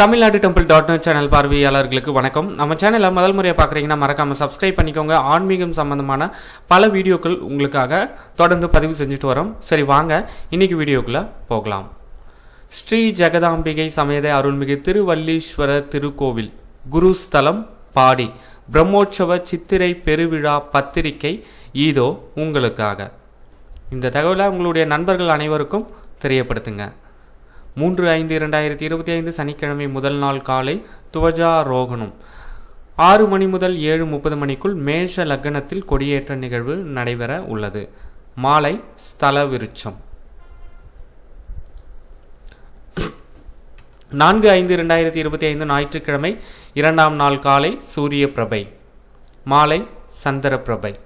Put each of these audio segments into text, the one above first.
Tamil Nadu temple dot net channel பார்வையாளர்களுக்கு வணக்கம். நம்ம சேனலை முதல் முறையாக பார்க்குறீங்கன்னா மறக்காமல் சப்ஸ்கிரைப் பண்ணிக்கோங்க. ஆன்மீகம் சம்பந்தமான பல வீடியோக்கள் உங்களுக்காக தொடர்ந்து பதிவு செஞ்சுட்டு வரோம். சரி வாங்க. இன்னைக்கு வீடியோக்குள்ளே போகலாம். ஸ்ரீ ஜெகதாம்பிகை சமேத அருள்மிகு திருவல்லீஸ்வரர் திருக்கோவில் குருஸ்தலம் பாடி பிரம்மோற்சவ சித்திரை பெருவிழா பத்திரிகை ஈதோ உங்களுக்காக. இந்த தகவலை உங்களுடைய நண்பர்கள் அனைவருக்கும் தெரியப்படுத்துங்க. மூன்று ஐந்து இரண்டாயிரத்தி இருபத்தி ஐந்து சனிக்கிழமை முதல் நாள் காலை துவஜாரோகணம் ஆறு மணி முதல் ஏழு முப்பது மணிக்குள் மேஷ லக்னத்தில் கொடியேற்ற நிகழ்வு நடைபெற உள்ளது. மாலை ஸ்தல விருட்சம். நான்கு ஐந்து இரண்டாயிரத்தி இருபத்தி ஐந்து ஞாயிற்றுக்கிழமை இரண்டாம் நாள் காலை சூரிய பிரபை. மாலை சந்திர பிரபை.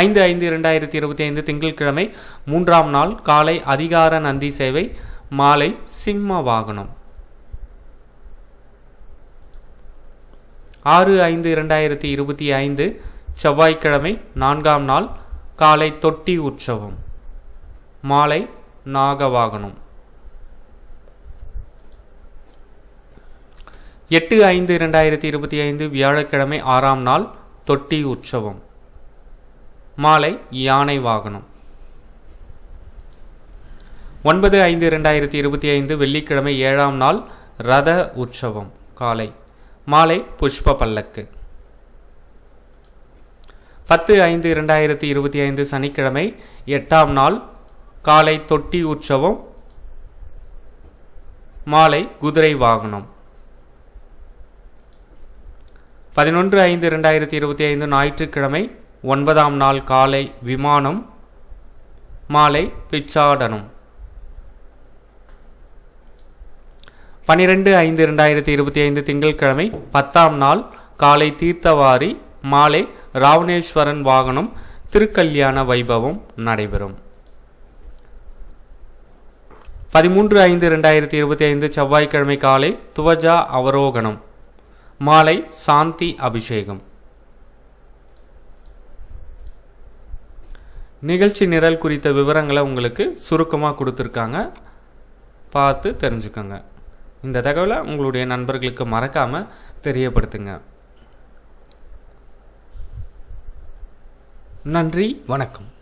ஐந்து ஐந்து இரண்டாயிரத்தி இருபத்தி ஐந்து திங்கட்கிழமை மூன்றாம் நாள் காலை அதிகார நந்தி சேவை மாலை சிம்ம வாகனம். ஆறு ஐந்து இரண்டாயிரத்தி இருபத்தி ஐந்து செவ்வாய்க்கிழமை நான்காம் நாள் காலை தொட்டி உற்சவம் மாலை நாகவாகனம். எட்டு ஐந்து இரண்டாயிரத்தி இருபத்தி ஐந்து வியாழக்கிழமை ஆறாம் நாள் தொட்டி உற்சவம். மாலை யானை வாகனம். ஒன்பது ஐந்து இரண்டாயிரத்தி இருபத்தி ஐந்து வெள்ளிக்கிழமை ஏழாம் நாள் ரத உற்சவம் காலை. மாலை புஷ்ப பல்லக்கு. பத்து ஐந்து இரண்டாயிரத்தி இருபத்தி ஐந்து சனிக்கிழமை எட்டாம் நாள் காலை தொட்டி உற்சவம் மாலை குதிரை வாகனம். பதினொன்று ஐந்து இரண்டாயிரத்தி இருபத்தி ஐந்து ஞாயிற்றுக்கிழமை ஒன்பதாம் நாள் காலை விமானம் மாலை பிச்சாடனம். பனிரெண்டு ஐந்து இரண்டாயிரத்தி இருபத்தி ஐந்து திங்கட்கிழமை பத்தாம் நாள் காலை தீர்த்தவாரி மாலை ராவணேஸ்வரன் வாகனம் திருக்கல்யாண வைபவம் நடைபெறும். பதிமூன்று ஐந்து இரண்டாயிரத்தி இருபத்தி ஐந்து செவ்வாய்க்கிழமை காலை துவஜா அவரோகணம் மாலை சாந்தி அபிஷேகம். நிகழ்ச்சி நிரல் குறித்த விவரங்களை உங்களுக்கு சுருக்கமாக கொடுத்துருக்காங்க. பார்த்து தெரிஞ்சுக்கோங்க. இந்த தகவலை உங்களுடைய நண்பர்களுக்கு மறக்காமல் தெரியப்படுத்துங்க. நன்றி வணக்கம்.